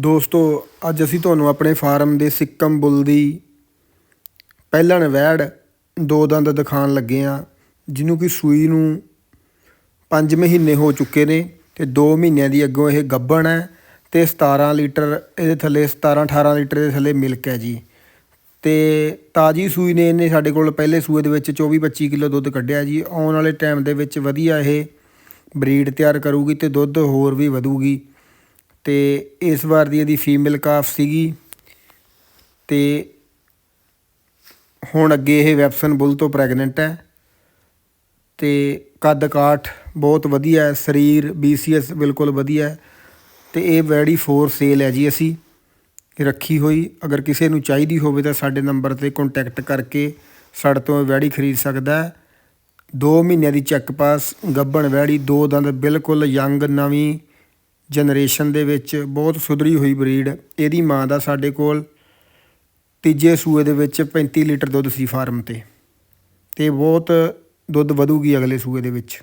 ਦੋਸਤੋ, ਅੱਜ ਅਸੀਂ ਤੁਹਾਨੂੰ ਆਪਣੇ ਫਾਰਮ ਦੇ ਸਿੱਕਮ ਬੁੱਲ ਦੀ ਪਹਿਲਣ ਵੈੜ ਦੋ ਦੰਦ ਦਿਖਾਉਣ ਲੱਗੇ ਆ ਜਿਹਨੂੰ ਕਿ ਸੂਈ ਨੂੰ 5 ਮਹੀਨੇ ਹੋ ਚੁੱਕੇ ਨੇ ਤੇ 2 ਮਹੀਨਿਆਂ ਦੀ ਅੱਗੋਂ ਇਹ ਗੱਭਣ ਹੈ ਤੇ 17 ਲੀਟਰ ਇਹਦੇ ਥੱਲੇ 17 18 ਲੀਟਰ ਦੇ ਥੱਲੇ ਮਿਲਕ ਹੈ ਜੀ। ਤੇ ਤਾਜੀ ਸੂਈ ਨੇ ਇਹਨੇ ਸਾਡੇ ਕੋਲ ਪਹਿਲੇ ਸੂਏ ਦੇ ਵਿੱਚ 24 25 ਕਿਲੋ ਦੁੱਧ ਕੱਢਿਆ ਜੀ। ਆਉਣ ਵਾਲੇ ਟਾਈਮ ਦੇ ਵਿੱਚ ਵਧੀਆ ਇਹ ਬਰੀਡ ਤਿਆਰ ਕਰੂਗੀ ਤੇ ਦੁੱਧ ਹੋਰ ਵੀ ਵਧੂਗੀ। ਤੇ ਇਸ ਵਾਰ ਦੀ ਇਹਦੀ ਫੀਮੇਲ ਕਾਫ ਸੀਗੀ ਤੇ ਹੁਣ ਅੱਗੇ ਇਹ ਵੈਪਸਨ ਬੁੱਲ ਤੋਂ ਪ੍ਰੈਗਨੈਂਟ ਹੈ ਤੇ ਕੱਦ ਕਾਠ ਬਹੁਤ ਵਧੀਆ ਹੈ, ਸਰੀਰ ਬੀਸੀਐਸ ਬਿਲਕੁਲ ਵਧੀਆ ਹੈ ਤੇ ਇਹ ਵੈੜੀ ਫੋਰ ਸੇਲ ਹੈ ਜੀ ਅਸੀਂ ਰੱਖੀ ਹੋਈ, ਅਗਰ ਕਿਸੇ ਨੂੰ ਚਾਹੀਦੀ ਹੋਵੇ ਤਾਂ ਸਾਡੇ ਨੰਬਰ ਤੇ ਕੰਟੈਕਟ ਕਰਕੇ ਸਾਡੇ ਤੋਂ ਇਹ ਵੈੜੀ ਖਰੀਦ ਸਕਦਾ ਹੈ। 2 ਮਹੀਨਿਆਂ ਦੀ ਚੈੱਕ ਪਾਸ ਗੱਬਣ ਵੈੜੀ ਦੋ ਦੰਦ ਬਿਲਕੁਲ ਯੰਗ ਨਵੀਂ ਜਨਰੇਸ਼ਨ ਦੇ ਵਿੱਚ ਬਹੁਤ ਸੁਧਰੀ ਹੋਈ ਬਰੀਡ, ਇਹਦੀ ਮਾਂ ਦਾ ਸਾਡੇ ਕੋਲ ਤੀਜੇ ਸੂਏ ਦੇ ਵਿੱਚ 35 ਲੀਟਰ ਦੁੱਧ ਸੀ ਫਾਰਮ ਤੇ। ਤੇ ਬਹੁਤ ਦੁੱਧ ਵਧੂਗੀ ਅਗਲੇ ਸੂਏ ਦੇ ਵਿੱਚ।